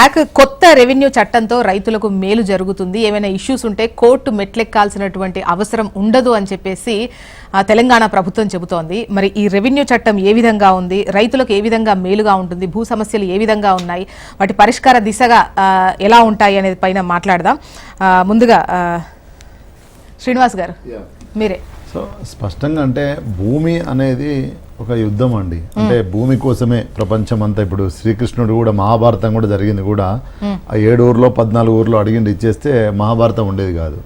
యాక్ కొత్త రెవెన్యూ చట్టంతో రైతులకు మేలు జరుగుతుంది. ఏమైనా ఇష్యూస్ ఉంటే కోర్టు మెట్లెక్కాల్సినటువంటి అవసరం ఉండదు అని చెప్పేసి తెలంగాణ ప్రభుత్వం చెబుతోంది. మరి ఈ రెవెన్యూ చట్టం ఏ విధంగా ఉంది? రైతులకు ఏ విధంగా మేలుగా ఉంటుంది? భూ సమస్యలు ఏ విధంగా ఉన్నాయి? వాటి పరిష్కార దిశగా ఎలా ఉంటాయి అనేది పైన మాట్లాడదాం. ముందుగా శ్రీనివాస్ గారు మీరే. సో స్పష్టంగా అంటే భూమి అనేది ఒక యుద్ధం అండి. అంటే భూమి కోసమే ప్రపంచం అంతా ఇప్పుడు శ్రీకృష్ణుడు కూడా మహాభారతం కూడా జరిగింది కూడా. ఆ ఏడు ఊర్లో పద్నాలుగు ఊర్లో అడిగిండి ఇచ్చేస్తే మహాభారతం ఉండేది కాదు.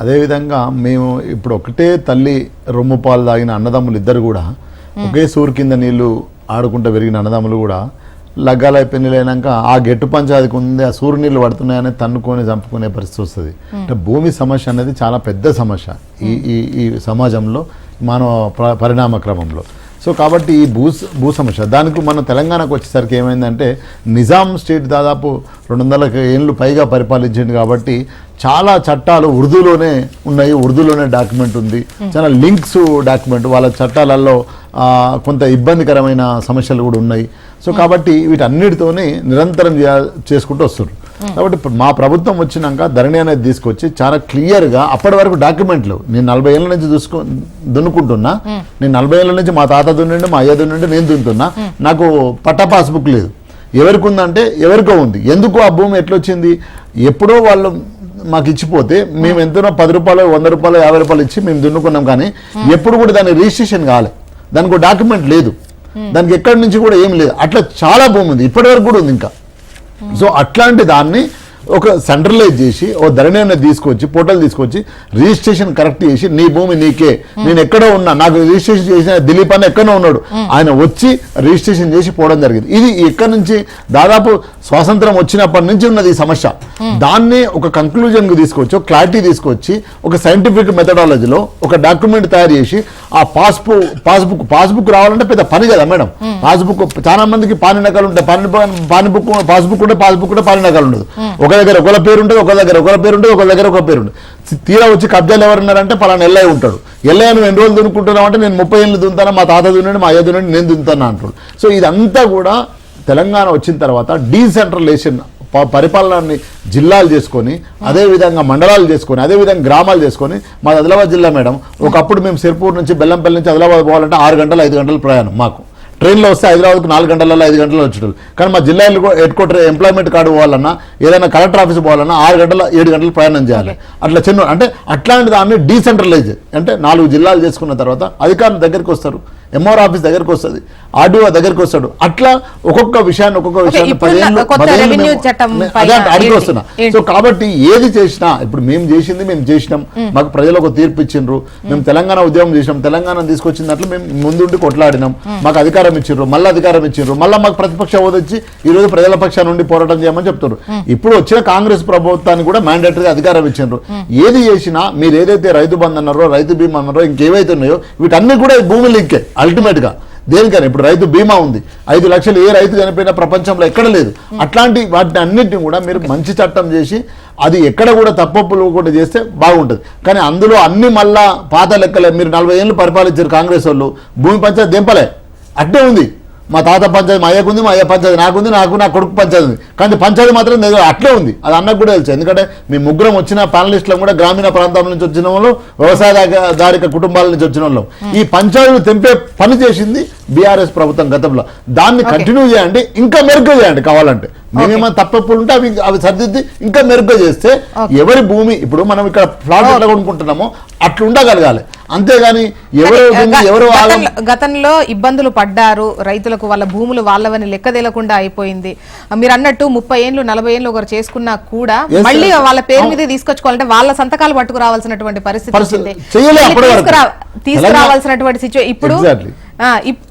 అదేవిధంగా మేము ఇప్పుడు ఒకటే తల్లి రొమ్ము పాలు తాగిన అన్నదమ్ములు ఇద్దరు కూడా ఒకే సూరు కింద నీళ్ళు ఆడుకుంటూ పెరిగిన అన్నదమ్ములు కూడా లగ్గాల పెళ్ళిలైనాక ఆ గెట్టు పంచాయతీకి ఉంది ఆ సూర్య నీళ్ళు పడుతున్నాయని తన్నుకొని చంపుకునే పరిస్థితి వస్తుంది. అంటే భూమి సమస్య అనేది చాలా పెద్ద సమస్య ఈ ఈ ఈ సమాజంలో మానవ పరిణామ క్రమంలో. సో కాబట్టి ఈ భూ భూ సమస్య. దానికి మన తెలంగాణకు వచ్చేసరికి ఏమైందంటే నిజాం స్టేట్ దాదాపు రెండు వందల ఏళ్ళు పైగా పరిపాలించింది కాబట్టి చాలా చట్టాలు ఉర్దూలోనే ఉన్నాయి ఉర్దూలోనే డాక్యుమెంట్ ఉంది. చాలా లింక్స్ డాక్యుమెంట్ వాళ్ళ చట్టాలలో కొంత ఇబ్బందికరమైన సమస్యలు కూడా ఉన్నాయి. సో కాబట్టి వీటన్నిటితోనే నిరంతరం చేసుకుంటూ వస్తున్నారు కాబట్టి మా ప్రభుత్వం వచ్చినాక ధరణి అనేది తీసుకొచ్చి చాలా క్లియర్గా అప్పటి వరకు డాక్యుమెంట్లు నేను నలభై ఏళ్ళ నుంచి చూసుకో దున్నుకుంటున్నా. నేను నలభై ఏళ్ళ నుంచి మా తాత దున్నండి మా అయ్య దున్నండి నేను దున్నుతున్నా. నాకు పట్టా పాస్బుక్ లేదు. ఎవరికి ఉందంటే ఎవరికో ఉంది. ఎందుకు ఆ భూమి ఎట్లొచ్చింది? ఎప్పుడో వాళ్ళు మాకు ఇచ్చిపోతే మేము ఎంతనో పది రూపాయలు వంద రూపాయలు యాభై రూపాయలు ఇచ్చి మేము దున్నుకున్నాం కానీ ఎప్పుడు కూడా దాని రిజిస్ట్రేషన్ కాలే. దానికి డాక్యుమెంట్ లేదు. దానికి ఎక్కడి నుంచి కూడా ఏం లేదు. అట్లా చాలా భూమి ఉంది. ఇప్పటివరకు కూడా ఉంది ఇంకా. సో అట్లాంటి దాన్ని ఒక సెంట్రలైజ్ చేసి ఓ ధరణి అనేది తీసుకొచ్చి పోర్టల్ తీసుకొచ్చి రిజిస్ట్రేషన్ కరెక్ట్ చేసి నీ భూమి నీకే. నేను ఎక్కడో ఉన్నా. నాకు రిజిస్ట్రేషన్ చేసిన దిలీప్ అన్న ఎక్కడో ఉన్నాడు. ఆయన వచ్చి రిజిస్ట్రేషన్ చేసి పోవడం జరిగింది. ఇది ఎక్కడి నుంచి? దాదాపు స్వాతంత్రం వచ్చినప్పటి నుంచి ఉన్నది ఈ సమస్య. దాన్ని ఒక కంక్లూజన్కు తీసుకొచ్చి ఒక క్లారిటీ తీసుకొచ్చి ఒక సైంటిఫిక్ మెథడాలజీలో ఒక డాక్యుమెంట్ తయారు చేసి ఆ పాస్బుక్ పాస్బుక్ పాస్బుక్ రావాలంటే పెద్ద పని కదా మేడం. పాస్బుక్ చాలా మందికి పాని నకలు ఉంటాయి పాని పాని బుక్ పాస్బుక్ ఉంటే పాస్బుక్ ఉంటే పాని నకలు ఉండదు ఒక దగ్గర ఒకళ్ళ పేరు ఉంటుంది ఒక దగ్గర ఒకళ్ళ పేరు ఉంటుంది ఒక దగ్గర ఒక పేరు ఉంటుంది. తీరా వచ్చి కబ్జాలు ఎవరున్నారంటే పలానా ఎల్లయ్య ఉంటాడు. ఎల్లయ్య నువ్వు ఎన్ని రోజులు దున్నుకుంటున్నావు అంటే నేను ముప్పై ఏళ్ళు దున్నుతాను మా తాత దున్నండి మా అయ్య దున్నండి నేను దున్నుతాను అంటాడు. సో ఇదంతా కూడా తెలంగాణ వచ్చిన తర్వాత డీసెంట్రలైజేషన్ ప- పరిపాలనని జిల్లాలు చేసుకొని అదే విధంగా మండలాలు చేసుకొని అదే విధంగా గ్రామాలు చేసుకొని మా ఆదిలాబాద్ జిల్లా మేడం. ఒకప్పుడు మేము సిర్పూర్ నుంచి బెల్లంపల్లి నుంచి ఆదిలాబాద్ పోవాలంటే ఆరు గంటలు ఐదు గంటల ప్రయాణం మాకు. ట్రైన్లో వస్తే హైదరాబాద్కు నాలుగు గంటలలో ఐదు గంటలు వచ్చేటోళ్ళు. కానీ మా జిల్లా హెడ్ క్వార్టర్ ఎంప్లాయ్మెంట్ కార్డు పోవాలన్నా ఏదైనా కలెక్టర్ ఆఫీస్ పోవాలన్నా ఆరు గంటల ఏడు గంటలు ప్రయాణం చేయాలి. అట్లా చిన్న అంటే అట్లాంటి దాన్ని డీసెంట్రలైజ్. అంటే నాలుగు జిల్లాలు చేసుకున్న తర్వాత అధికారుల దగ్గరికి వస్తారు. ఎంఆర్ ఆఫీస్ దగ్గరికి వస్తుంది. ఆర్డీఓ దగ్గరికి వస్తాడు. అట్లా ఒక్కొక్క విషయాన్ని ఒక్కొక్క విషయాన్ని అడిగి? వస్తున్నా? సో కాబట్టి ఏది చేసినా ఇప్పుడు మేము చేసింది మేము చేసినాం. మాకు ప్రజలు ఒక తీర్పు ఇచ్చిండ్రు. మేము తెలంగాణ ఉద్యమం చేసినాం. తెలంగాణ తీసుకొచ్చిన దాంట్లో మేము ముందుండి కొట్లాడినాం. మాకు అధికారం ఇచ్చిండ్రు. మళ్ళీ అధికారం ఇచ్చిండ్రు. మళ్ళీ మాకు ప్రతిపక్ష హోదా ఇచ్చి ఈ రోజు ప్రజల పక్షాన నుండి పోరాటం చేయమని చెప్తారు ఇప్పుడు వచ్చిన కాంగ్రెస్ ప్రభుత్వానికి కూడా మ్యాండేటరీగా అధికారం ఇచ్చిండ్రు. ఏది చేసినా మీరు ఏదైతే రైతు బంధు అన్నారో రైతు బీమా అన్నారో ఇంకేవైతే ఉన్నాయో వీటన్ని కూడా భూమి లింకే. అల్టిమేట్గా దేనికైనా ఇప్పుడు రైతు బీమా ఉంది. ఐదు లక్షలు ఏ రైతు చనిపోయినా ప్రపంచంలో ఎక్కడ లేదు. అట్లాంటి వాటిని అన్నింటినీ కూడా మీరు మంచి చట్టం చేసి అది ఎక్కడ కూడా తప్పప్పులు కూడా చేస్తే బాగుంటుంది. కానీ అందులో అన్ని మళ్ళా పాత లెక్కలే. మీరు నలభై ఏళ్ళు పరిపాలించారు కాంగ్రెస్ వాళ్ళు. భూమి పంచాయతీ దింపలే. అట్టే ఉంది. మా తాత పంచాయతీ మా అయ్యకు ఉంది మా అయ్య పంచాయతీ నాకుంది నాకు నా కొడుకు పంచాయతీ. ఉంది కానీ పంచాయతీ మాత్రం అట్లే ఉంది. అది అన్నకు కూడా తెలుసు. ఎందుకంటే మీ ముగ్గురం వచ్చిన ప్యానలిస్టులు కూడా గ్రామీణ ప్రాంతాల నుంచి వచ్చిన వాళ్ళు వ్యవసాయదారిక కుటుంబాల నుంచి వచ్చిన వాళ్ళు. ఈ పంచాయతీలు తెంపే పని చేసింది బీఆర్ఎస్ ప్రభుత్వం గతంలో. దాన్ని కంటిన్యూ చేయండి ఇంకా మెరుగ్గా చేయండి కావాలంటే. మేమేమైనా తప్పప్పులు ఉంటే అవి అవి సర్దిద్ది ఇంకా మెరుగ్గా చేస్తే ఎవరి భూమి ఇప్పుడు మనం ఇక్కడ ప్లాట్ ఎట్లా కొనుక్కుంటున్నామో అట్లా ఉండగలగాలి. అంతేగాని ఎవరు ఎవరు గతంలో- ఇబ్బందులు పడ్డారు. రైతులకు వాళ్ళ భూములు వాళ్ళవని లెక్క తేలకుండా అయిపోయింది. మీరు అన్నట్టు ముప్పై ఏళ్ళు నలభై ఏళ్ళు ఒకరు చేసుకున్నా కూడా మళ్ళీ. వాళ్ళ పేరు మీదే తీసుకొచ్చుకోవాలంటే వాళ్ళ సంతకాలు పట్టుకురావాల్సినటువంటి పరిస్థితి తీసుకురావాల్సినటువంటి సిచ్యువేషన్ ఇప్పుడు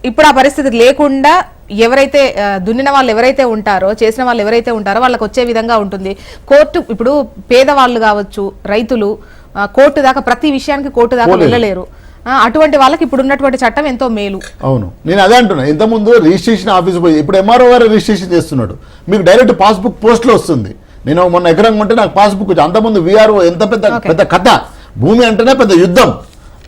ఇప్పుడు ఆ పరిస్థితి లేకుండా ఎవరైతే దున్నిన వాళ్ళు ఎవరైతే ఉంటారో చేసిన వాళ్ళు ఎవరైతే ఉంటారో వాళ్ళకి వచ్చే విధంగా ఉంటుంది. కోర్టు ఇప్పుడు పేదవాళ్ళు కావచ్చు రైతులు కోర్టు దాకా ప్రతి విషయానికి కోర్టు దాకా. వెళ్ళలేరు. అటువంటి వాళ్ళకి ఇప్పుడు ఉన్నటువంటి చట్టం ఎంతో మేలు. అవును. నేను అదే అంటున్నా. ఇంతకుముందు రిజిస్ట్రేషన్ ఆఫీస్ పోయి ఇప్పుడు ఎంఆర్ఓ గారు రిజిస్ట్రేషన్ చేస్తున్నాడు. మీకు డైరెక్ట్ పాస్బుక్ పోస్ట్లో వస్తుంది. నేను మొన్న ఎకరం కొంటే నాకు పాస్బుక్ అంతకుముందు విఆర్ఓ ఎంత పెద్ద. పెద్ద కథ. భూమి అంటేనే పెద్ద యుద్ధం.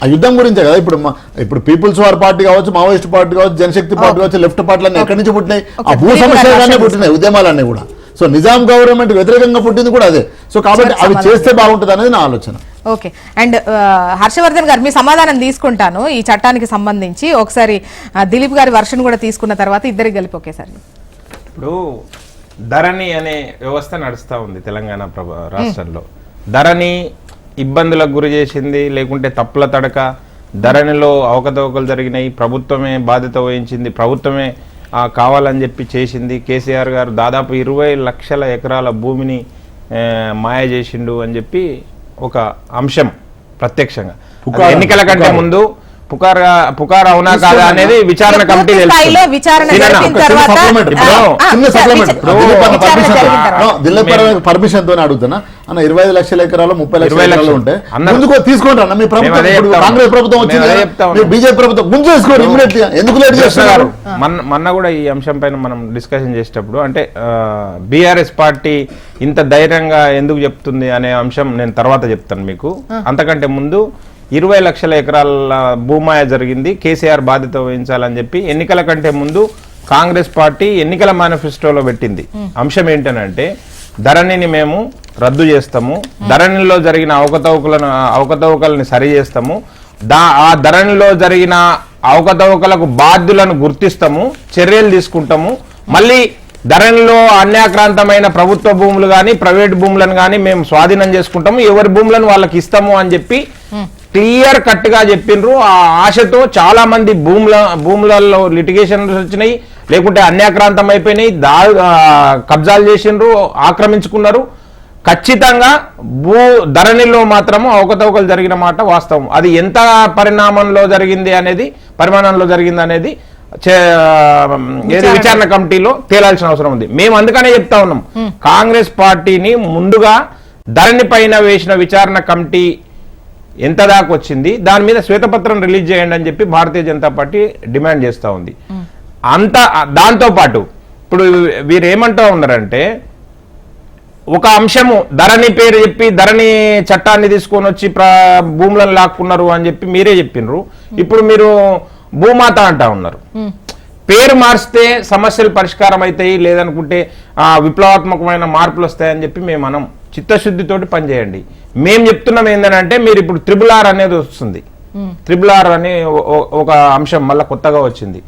ఆ యుద్ధం గురించే కదా. ఇప్పుడు ఇప్పుడు పీపుల్స్ వార్ పార్టీ కావచ్చు మావోయిస్ట్ పార్టీ కావచ్చు జనశక్తి పార్టీ కావచ్చు లెఫ్ట్ పార్టీలు అన్నీ ఎక్కడి నుంచి పుట్టినాయి? ఆ భూ రాష్ట్రం పుట్టినాయి ఉద్యమాలన్నీ కూడా. సో నిజాం గవర్నమెంట్ వ్యతిరేకంగా పుట్టింది కూడా అదే. సో కాబట్టి అవి చేస్తే బాగుంటుంది అనేది నా ఆలోచన. ఓకే. అండ్ హర్షవర్ధన్ గారు మీ సమాధానం తీసుకుంటాను ఈ చట్టానికి సంబంధించి. ఒకసారి దిలీప్ గారి వర్షన్ కూడా తీసుకున్న తర్వాత ఇద్దరికి కలిపి ఒకేసారి. ఇప్పుడు ధరణి అనే వ్యవస్థ నడుస్తూ ఉంది తెలంగాణ ప్రభ రాష్ట్రంలో. ధరణి ఇబ్బందులకు గురి చేసింది లేకుంటే తప్పుల తడక ధరణిలో అవకతవకలు జరిగినాయి. ప్రభుత్వమే బాధ్యత వహించింది. ప్రభుత్వమే ఆ, కావాలని చెప్పి చేసింది. కేసీఆర్ గారు దాదాపు ఇరవై లక్షల ఎకరాల భూమిని మాయ చేసిండు అని చెప్పి ఒక అంశం ప్రత్యక్షంగా. ఎన్నికల కంటే. ముందు పుకార్ పుకార్ అవునా కాదా అనేది విచారణ కమిటీ తో- అడుగుతున్నా. అన్న ఇరవై ఐదు లక్షల ఎకరాలు ముప్పై లక్షల 20 ఎకరాలు ముందుకు తీసుకోండి అన్న మీ ప్రభుత్వం కాంగ్రెస్. ప్రభుత్వం వచ్చింది. బీజేపీ ప్రభుత్వం ముందు చేసుకోండి ఎందుకు లేట్ చేస్తున్నారు? మొన్న కూడా ఈ అంశం పైన మనం డిస్కషన్ చేసేటప్పుడు అంటే బీఆర్ఎస్ పార్టీ ఇంత ధైర్యంగా ఎందుకు చెప్తుంది అనే అంశం నేను తర్వాత చెప్తాను మీకు. అంతకంటే ముందు ఇరవై లక్షల ఎకరాల భూమాయ జరిగింది. కేసీఆర్ బాధ్యత వహించాలని చెప్పి ఎన్నికల కంటే ముందు కాంగ్రెస్ పార్టీ ఎన్నికల మేనిఫెస్టోలో పెట్టింది. అంశం ఏంటనంటే ధరణిని మేము రద్దు చేస్తాము. ధరణిలో జరిగిన అవకతవకలను అవకతవకలని సరి చేస్తాము. దా ఆ ధరణిలో జరిగిన అవకతవకలకు బాధ్యులను గుర్తిస్తాము. చర్యలు తీసుకుంటాము. మళ్ళీ ధరణిలో అన్యాక్రాంతమైన ప్రభుత్వ భూములు కానీ ప్రైవేట్ భూములను కానీ మేము స్వాధీనం చేసుకుంటాము. ఎవరి భూములను వాళ్ళకి ఇస్తాము అని చెప్పి క్లియర్ కట్గా చెప్పిండ్రు ఆ ఆశతో చాలా మంది భూముల భూములలో లిటిగేషన్స్ వచ్చినాయి. లేకుంటే అన్యాక్రాంతం అయిపోయినాయి. దా కబ్జాలు చేసిండ్రు ఆక్రమించుకున్నారు. ఖచ్చితంగా భూ ధరణిలో మాత్రము అవకతవకలు జరిగిన మాట వాస్తవం. అది ఎంత పరిణామంలో జరిగింది అనేది పరిమాణంలో జరిగింది అనేది ఏది విచారణ. కమిటీలో తేలాల్సిన అవసరం ఉంది. మేము అందుకనే చెప్తా ఉన్నాం. కాంగ్రెస్ పార్టీని ముందుగా ధరణి పైన వేసిన విచారణ కమిటీ ఎంత దాకా వచ్చింది? దాని మీద శ్వేతపత్రం రిలీజ్ చేయండి అని చెప్పి భారతీయ జనతా పార్టీ డిమాండ్ చేస్తూ ఉంది. అంత దాంతో పాటు ఇప్పుడు వీరు ఏమంటా ఉన్నారంటే ఒక అంశము ధరణి పేరు చెప్పి ధరణి చట్టాన్ని తీసుకొని వచ్చి భూములను లాక్కున్నారు అని చెప్పి మీరే చెప్పిండ్రు ఇప్పుడు మీరు భూమాత అంటా ఉన్నారు. పేరు మార్చితే సమస్యలు పరిష్కారం అవుతాయి లేదనుకుంటే విప్లవాత్మకమైన మార్పులు వస్తాయని చెప్పి మేము మనం చిత్తశుద్ధితోటి పనిచేయండి. మేము చెప్తున్నాం ఏంటంటే మీరు ఇప్పుడు త్రిబుల్ ఆర్ అనేది వస్తుంది. త్రిబుల్ ఆర్ అని ఒక అంశం మళ్ళీ కొత్తగా వచ్చింది.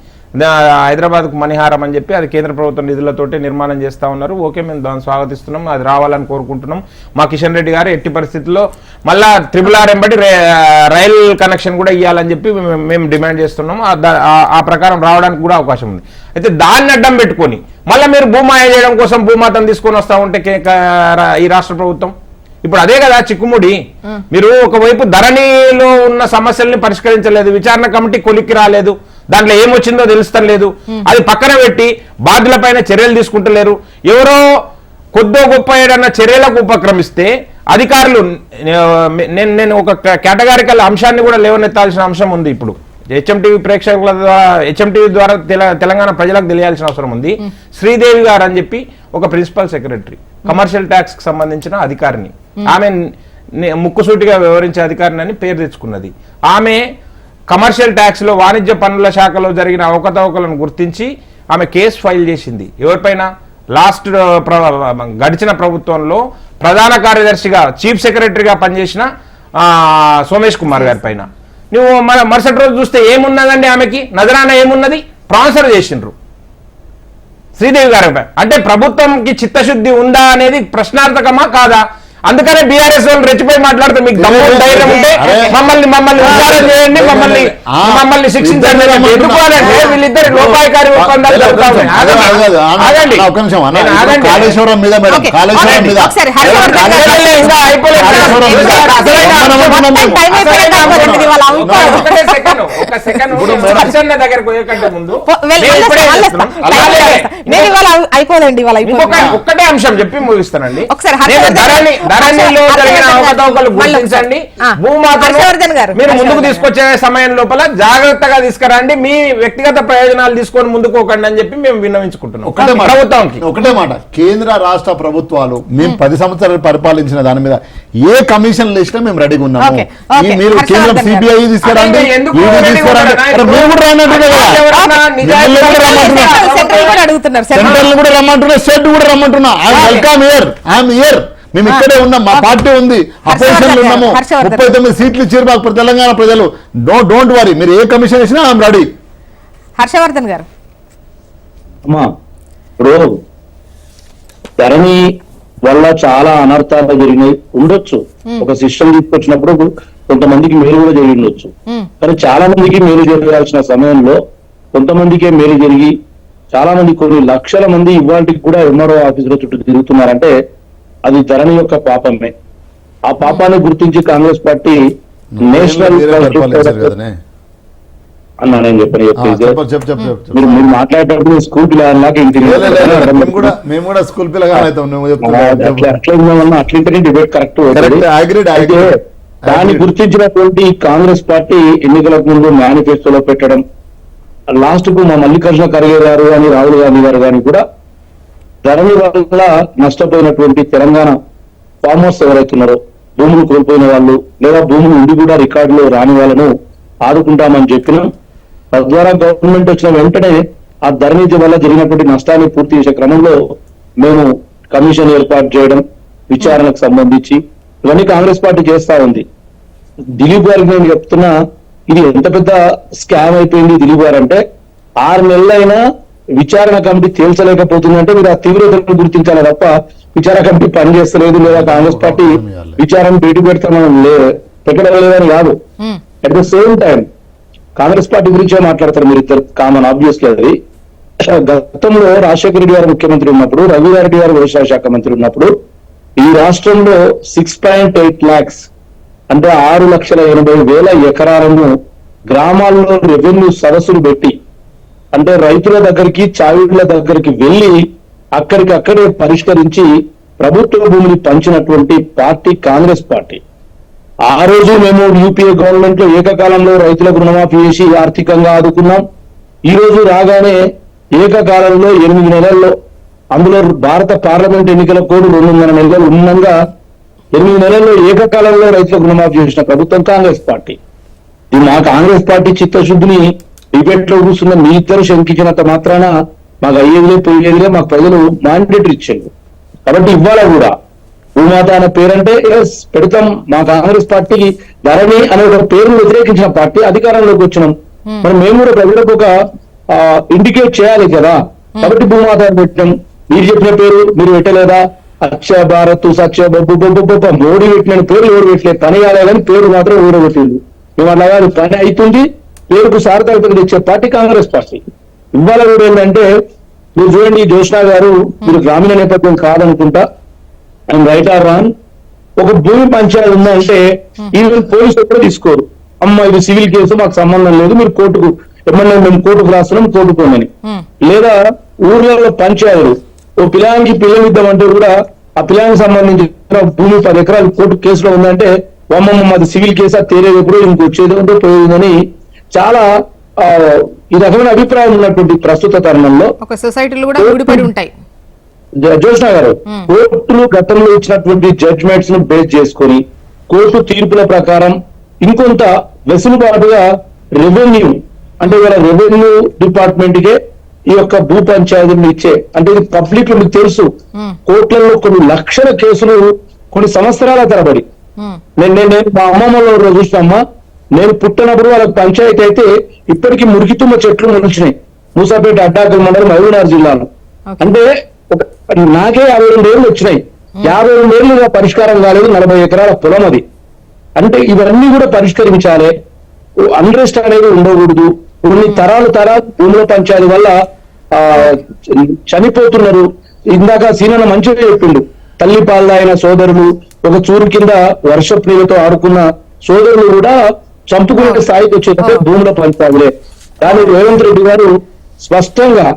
హైదరాబాద్కు మణిహారం అని చెప్పి అది కేంద్ర ప్రభుత్వ నిధులతోటి నిర్మాణం చేస్తా ఉన్నారు. ఓకే మేము దాన్ని స్వాగతిస్తున్నాం అది రావాలని కోరుకుంటున్నాం. మా కిషన్ రెడ్డి గారు ఎట్టి పరిస్థితుల్లో మళ్ళా త్రిబుల్ ఆర్ ఎంబడి రైల్ కనెక్షన్ కూడా ఇవ్వాలని చెప్పి మేము- డిమాండ్ చేస్తున్నాం. ఆ ప్రకారం రావడానికి కూడా అవకాశం ఉంది. అయితే దాన్ని అడ్డం పెట్టుకొని మళ్ళీ మీరు భూమాయ చేయడం కోసం భూమాతను తీసుకొని వస్తా ఉంటే ఈ రాష్ట్ర ప్రభుత్వం? ఇప్పుడు అదే కదా చిక్కుముడి. మీరు ఒకవైపు ధరణిలో ఉన్న సమస్యల్ని పరిష్కరించలేదు విచారణ కమిటీ కొలిక్కి రాలేదు. దాంట్లో ఏమొచ్చిందో తెలుస్తం లేదు. అది పక్కన పెట్టి బాధ్యులపైన చర్యలు తీసుకుంటలేరు. ఎవరో కొద్దో గొప్ప ఏడన్న చర్యలకు ఉపక్రమిస్తే అధికారులు నేను నేను ఒక కేటగారికల్ అంశాన్ని కూడా లేవనెత్తాల్సిన అంశం ఉంది ఇప్పుడు. హెచ్ఎంటీవీ ప్రేక్షకుల ద్వారా హెచ్ఎంటీవీ ద్వారా తెల- తెలంగాణ ప్రజలకు తెలియాల్సిన అవసరం ఉంది. శ్రీదేవి గారు అని చెప్పి ఒక ప్రిన్సిపల్ సెక్రటరీ కమర్షియల్ ట్యాక్స్కి సంబంధించిన అధికారిని. ఆమె ముక్కుసూటిగా వ్యవహరించే అధికారిని అని పేరు తెచ్చుకున్నది. ఆమె కమర్షియల్ ట్యాక్స్లో వాణిజ్య పన్నుల శాఖలో జరిగిన అవకతవకలను గుర్తించి ఆమె కేసు ఫైల్ చేసింది. ఎవరిపైన లాస్ట్ గడిచిన ప్రభుత్వంలో ప్రధాన కార్యదర్శిగా చీఫ్ సెక్రటరీగా పనిచేసిన సోమేష్ కుమార్ గారి పైన. నువ్వు మన మరుసటి రోజు చూస్తే ఏమున్నదండి ఆమెకి? నజరాన ఏమున్నది? ట్రాన్స్ఫర్ చేసిండ్రు. శ్రీదేవి గారి అంటే ప్రభుత్వంకి చిత్తశుద్ధి ఉందా అనేది ప్రశ్నార్థకమా కాదా? అందుకనే బీఆర్ఎస్ వాళ్ళు రెచ్చిపోయి మాట్లాడితే మీకు దమ్ము ధైర్యం ఉంటే. మమ్మల్ని మమ్మల్ని ఉద్ధారం చేయండి మమ్మల్ని మమ్మల్ని శిక్షించండి. ఇద్దరు ఎందుకు అనంటే ఆ, వీళ్ళిద్దరు లోపాయకారి ఒప్పందాలు ఒక్క జరుగుతా నిమిషం, ఉన్నాయి. అదే, ఆగండి. కాళేశ్వరం మీద కాళేశ్వరం. మీద. అయిపోదండి ఒక్కటే అంశం చెప్పి ముగిస్తానండి. ఒకసారి ధరణిలో జరిగిన అవకతవకలు గుర్తించండి. భూమాతను మీరు ముందుకు తీసుకొచ్చే సమయం లోపల జాగ్రత్తగా తీసుకురండి. మీ వ్యక్తిగత ప్రయోజనాలు తీసుకొని ముందుకోకండి అని చెప్పి మేము విన్నవించుకుంటున్నాం. ఒకటే మాట. ప్రభుత్వంకి ఒకటే మాట. కేంద్ర రాష్ట్ర ప్రభుత్వాలు మేము పది సంవత్సరాలు పరిపాలించిన దాని మీద ఏ కమిషన్ వేసినా మేము రెడీగా ఉన్నాము? మీరు కేంద్రం. సిబిఐ తీసుకురండి రమ్మంటున్నా. సెంట్రల్ కూడా అడుగుతున్నారు సెంట్రల్ సెంట్రల్ కూడా. రమ్మంటున్నా స్టేట్ కూడా రమ్మంటున్నా. I'm okay. Welcome year I'm year మేము ఇక్కడే ఉన్నాం మా. పార్టీ ఉంది అపోజిషన్ ఉన్నాము. ముప్పై తొమ్మిది సీట్లు ఇచ్చారు మాకు తెలంగాణ ప్రజలు. డోంట్ డోంట్ వరీ మీరు ఏ కమిషన్ వేసినా ఐఎమ్ రెడీ హర్షవర్ధన్ గారు. ఇప్పుడు ధరణి వల్ల చాలా అనర్థాలు జరిగినాయి. ఉండొచ్చు. ఒక సిస్టమ్ తీసుకొచ్చినప్పుడు కొంతమందికి మేలు కూడా జరిగి ఉండొచ్చు. కానీ చాలా మందికి మేలు జరగాల్సిన సమయంలో కొంతమందికే మేలు జరిగి చాలా మంది కొన్ని లక్షల మంది ఇవాళకి కూడా ఎంఆర్ఓ ఆఫీసుల చుట్టూ తిరుగుతున్నారంటే అది ధరణి యొక్క పాపమే. ఆ పాపాన్ని గుర్తించి కాంగ్రెస్ పార్టీ నేషనల్ అన్నా నేను చెప్పని మీరు మీరు మాట్లాడేటప్పుడు స్కూల్ పిల్లలాగా ఇంటికి లే, లే, లే, లే, మేము కూడా మేము కూడా స్కూల్ పిల్లగా అట్లింటనే డిబేట్ కరెక్ట్ అయితే. దాన్ని. గుర్తించినటువంటి కాంగ్రెస్ పార్టీ ఎన్నికలకు ముందు మేనిఫెస్టోలో పెట్టడం. లాస్ట్కు మా మల్లికార్జున ఖర్గే గారు అని రాహుల్ గాంధీ గారు కానీ కూడా ధరణి వల్ల నష్టపోయినటువంటి తెలంగాణ ఫార్మర్స్ ఎవరైతున్నారో భూములు కోల్పోయిన వాళ్ళు లేదా భూములు ఉండి కూడా రికార్డులో రాని వాళ్ళను ఆదుకుంటామని చెప్పిన తద్వారా గవర్నమెంట్ వచ్చిన వెంటనే ఆ ధరనీతి వల్ల జరిగినటువంటి నష్టాన్ని పూర్తి చేసే క్రమంలో మేము కమిషన్ ఏర్పాటు చేయడం విచారణకు సంబంధించి ఇవన్నీ కాంగ్రెస్ పార్టీ చేస్తా ఉంది. దిలీప్ గారికి నేను చెప్తున్నా ఇది ఎంత పెద్ద స్కామ్ అయిపోయింది దిలీప్ గారు అంటే ఆరు నెలలైనా విచారణ కమిటీ తేల్చలేకపోతుందంటే మీరు ఆ తీవ్రతను గుర్తించాలి తప్ప విచారణ కమిటీ పని చేస్తలేదు లేదా కాంగ్రెస్ పార్టీ విచారణ బయట పెడతామని లే పెట్టడం లేదని కాదు. At the same time Congress party గురించే మాట్లాడతారు మీరు ఇద్దరు కామన్ ఆబ్వియస్లీ అది. గతంలో రాజశేఖర రెడ్డి గారు ముఖ్యమంత్రి ఉన్నప్పుడు రఘుగారెడ్డి గారు వ్యవసాయ శాఖ మంత్రి ఉన్నప్పుడు ఈ రాష్ట్రంలో సిక్స్ పాయింట్ ఎయిట్ లాక్స్ అంటే ఆరు లక్షల ఎనభై వేల ఎకరాలను గ్రామాల్లో రెవెన్యూ సదస్సులు పెట్టి అంటే రైతుల దగ్గరికి చావిళ్ళ దగ్గరికి వెళ్ళి అక్కడికి అక్కడే పరిష్కరించి ప్రభుత్వ భూమిని పంచినటువంటి పార్టీ కాంగ్రెస్ పార్టీ. ఆ రోజు మేము యూపీఏ గవర్నమెంట్లో ఏకకాలంలో రైతులకు రుణమాఫీ చేసి ఆర్థికంగా ఆదుకున్నాం. ఈ రోజు రాగానే ఏకకాలంలో ఎనిమిది నెలల్లో అందులో భారత పార్లమెంట్ ఎన్నికల కోడ్ రెండున్నర నెలలు ఉన్నంగా ఎనిమిది నెలల్లో ఏకకాలంలో రైతులకు రుణమాఫీ చేసిన ప్రభుత్వం కాంగ్రెస్ పార్టీ. ఇది మా కాంగ్రెస్ పార్టీ చిత్తశుద్ధిని డిబేట్లో కూర్చున్న మీ ఇద్దరు శంకించినంత మాత్రాన మాకు అయ్యేదిలే పోయేదిలే మాకు ప్రజలు మాండేటరీ ఇచ్చారు. కాబట్టి ఇవాళ కూడా భూమాత అనే పేరంటే ఎస్ పెడతాం. మా కాంగ్రెస్ పార్టీకి ధరణి అనే ఒక పేరును వ్యతిరేకించిన పార్టీ అధికారంలోకి వచ్చినాం. మరి మేము కూడా ప్రజలకు ఒక ఇండికేట్ చేయాలి కదా. కాబట్టి భూమాత అని పెట్టాం మీరు చెప్పిన పేరు మీరు పెట్టలేదా? అక్షయ భారత్ సత్య బొబ్బు బొబ్బు బొబ్బ మోడీ పెట్టిన పేర్లు ఎవరు పెట్టలేదు? పని కాలేదని పేరు మాత్రం ఊరగొట్టింది. మేము అలా కాదు పని అవుతుంది. పేరుకు సార్థకత తెచ్చే పార్టీ కాంగ్రెస్ పార్టీ. ఇవాళ కూడా ఏంటంటే మీరు చూడండి జోష్నా గారు మీరు గ్రామీణ నేపథ్యం కాదనుకుంటా అండ్ రైట్ ఆర్ రాంగ్ ఒక భూమి పంచాయతీ ఉందంటే ఈవెన్ పోలీసులు కూడా తీసుకోరు. అమ్మ ఇది సివిల్ కేసు మాకు సంబంధం లేదు మీరు కోర్టుకు ఏమన్నా మేము కోర్టుకు రాస్తున్నాం కోర్టుకు పోమని. మ్మ్. లేదా ఊర్లలో పంచాయతీలు ఓ పిల్లానికి పిల్లలు ఇద్దామంటే కూడా ఆ పిల్లానికి సంబంధించిన భూమి పది ఎకరాలు కోర్టు కేసులో ఉందంటే అమ్మమ్మ మాది సివిల్ కేసు అది తేలేదు ఎప్పుడు ఇంకొచ్చేది ఉంటే పోయేదని చాలా ఈ రకమైన అభిప్రాయం ఉన్నటువంటి ప్రస్తుత తరుణంలో ఒక సొసైటీలు కూడా ఊడిపడి ఉంటాయి జ- జోష్నా గారు. కోర్టులు గతంలో ఇచ్చినటువంటి జడ్జ్మెంట్స్ను బేస్ చేసుకొని కోర్టు తీర్పుల ప్రకారం ఇంకొంత వెసులుబాటుగా రెవెన్యూ అంటే ఇవాళ రెవెన్యూ డిపార్ట్మెంట్ కే ఈ యొక్క భూ పంచాయతీలను ఇచ్చే అంటే ఇది పబ్లిక్లో మీకు తెలుసు. కోర్టులలో కొన్ని లక్షల కేసులు కొన్ని సంవత్సరాల తరబడి. నేను నేను మా అమ్మమ్మలో చూసినమ్మా నేను పుట్టినప్పుడు వాళ్ళకి పంచాయతీ అయితే ఇప్పటికీ మురికితుమ్మ చెట్లు మొలిచినాయి మూసాపేట అడ్డాకల్ మండలం మహబూబ్నగర్ జిల్లాలో. అంటే నాకే యాభై రెండు ఏళ్ళు వచ్చినాయి. యాభై రెండు ఏళ్ళు పరిష్కారం కాలేదు. నలభై ఎకరాల పొలం అది. అంటే ఇవన్నీ కూడా పరిష్కరించాలి. అన్రెస్ట్ అనేది ఉండకూడదు. కొన్ని తరాలు తరాలు భూముల పంచాయతీ వల్ల ఆ చనిపోతున్నారు. ఇందాక సీనన్న మంచిగా చెప్పిండు. తల్లి పాలైన సోదరులు ఒక చూరు కింద వర్షపు నీళ్ళతో ఆడుకున్న సోదరులు కూడా చంపుకునే స్థాయికి వచ్చేటప్పుడు భూముల పంచాయతీలే దాన్ని రేవంత్ రెడ్డి గారు స్పష్టంగా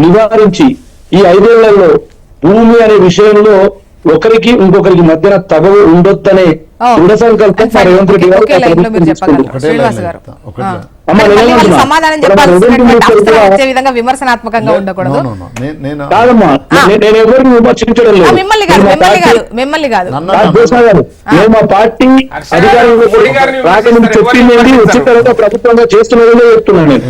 నివారించి ఈ ఐదేళ్ళలో భూమి అనే విషయంలో ఒకరికి ఇంకొకరికి మధ్యన తగవు ఉండొద్దనే. దృఢ సంకల్పం రేవంత్ రెడ్డి గారు? సమాధానం చెప్పాల్సినటువంటి విధంగా విమర్శనాత్మకంగా ఉండకూడదు. కాదమ్మా. నేను- ఎవరిని విమర్శించడం లేదు. మిమ్మల్ని కాదు మిమ్మల్ని కాదు మిమ్మల్ని కాదు. నేను మా పార్టీ రాకముందు చెప్పింది ప్రభుత్వంగా చేస్తున్నదే చెప్తున్నాను నేను.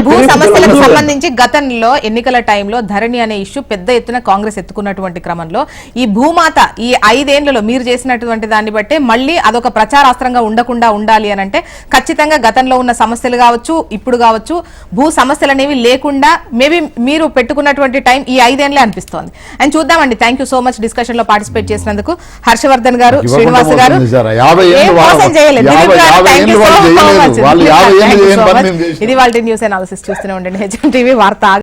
భూ? సమస్యలకు. సంబంధించి గతంలో ఎన్నికల టైంలో ధరణి అనే ఇష్యూ పెద్ద ఎత్తున కాంగ్రెస్ ఎత్తుకున్నటువంటి క్రమంలో ఈ భూమాత ఈ ఐదేళ్ళలో మీరు చేసినటువంటి దాన్ని బట్టే మళ్ళీ అదొక ప్రచారాస్త్రంగా ఉండకుండా ఉండాలి అని అంటే ఖచ్చితంగా గతంలో ఉన్న సమస్యలు కావచ్చు ఇప్పుడు కావచ్చు భూ సమస్యలు అనేవి లేకుండా మేబీ మీరు పెట్టుకున్నటువంటి టైం ఈ ఐదేళ్ళే అనిపిస్తోంది. అండ్ చూద్దామండి థ్యాంక్ యూ సో మచ్ డిస్కషన్లో పార్టిసిపేట్ చేసినందుకు. హర్షవర్ధన్ గారు శ్రీనివాస్ గారు. ఇది వాళ్ళ. న్యూస్ అనాలిసిస్ చూస్తూనే ఉండండి. హెచ్ఎం టీవీ వార్త.